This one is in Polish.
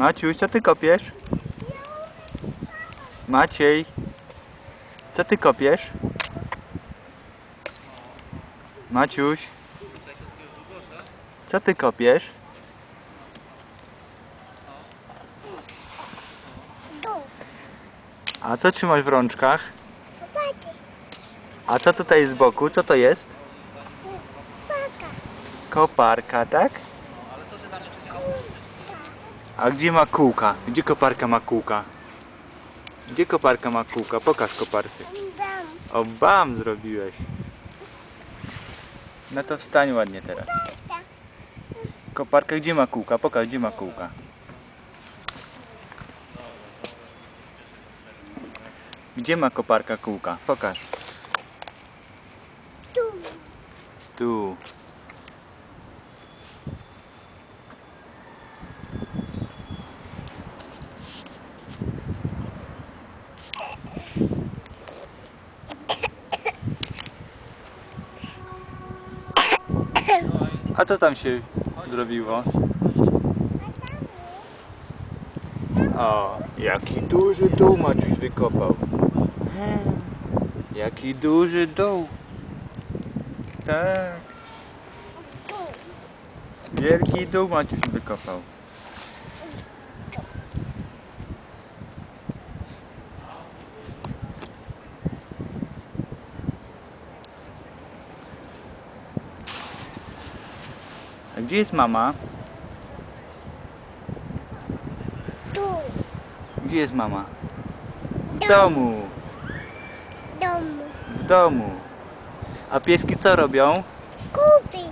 Maciuś, co ty kopiesz? Maciej, co ty kopiesz? Maciuś, co ty kopiesz? A co trzymasz w rączkach? A co tutaj z boku? Co to jest? Koparka, tak? A gdzie ma kółka? Gdzie koparka ma kółka? Gdzie koparka ma kółka? Pokaż koparkę. O, bam zrobiłeś. No to wstań ładnie teraz. Koparka gdzie ma kółka? Pokaż gdzie ma kółka. Gdzie ma koparka kółka? Pokaż. Tu. Tu. A co tam się zrobiło? O, jaki duży dół Maciuś wykopał. Jaki duży dół. Tak. Wielki dół Maciuś wykopał. A gdzie jest mama? Tu. Gdzie jest mama? W Dom. domu. Dom. W domu. A pieski co robią? Kupi.